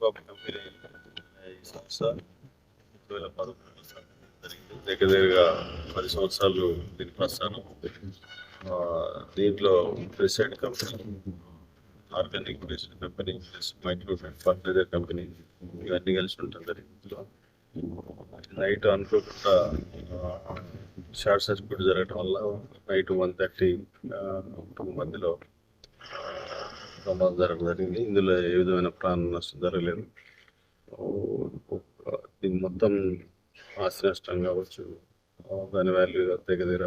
బాబు company అనే ఈ సంస్థ రెండు వేల జరిగింది దగ్గర దగ్గరగా పది సంవత్సరాలు దీని ప్రస్థానం దీంట్లో president company organic president company plus micro fertiliser company ఇవన్నీ కలిసి ఉంటుంది ఇందులో నైట్ అనుకోకుండా షార్ట్ సర్క్యూట్ జరగడం వల్ల నైట్ వన్ థర్టీ టూ మధ్యలో ప్రమాదం జరగడం జరిగింది ఇందులో ఏ విధమైన ప్రాణ నష్టం జరగలేదు. ఇది మొత్తం ఆస్తి నష్టం కావచ్చు దాని వాల్యూ దగ్గర దగ్గర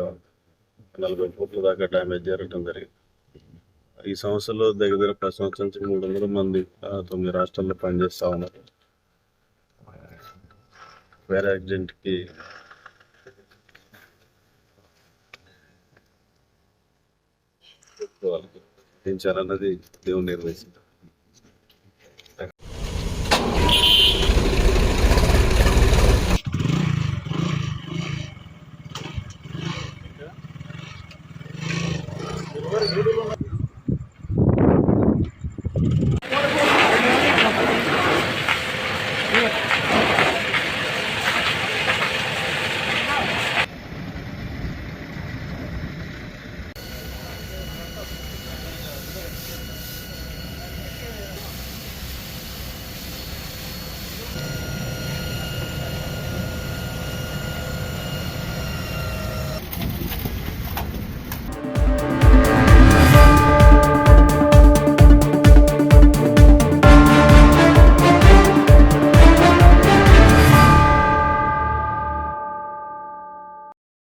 నలభై కోట్ల దాకా డ్యామేజ్ జరగడం జరిగింది. ఈ సంవత్సరంలో దగ్గర దగ్గర ప్రతి సంవత్సరం నుంచి మూడు వందల మంది తొమ్మిది రాష్ట్రాల్లో పనిచేస్తా ఉన్నారు. వేరే యాక్సిడెంట్కి వాళ్ళకి ఏం చేయాలన్నది దేవుని నిర్వహిస్తుంది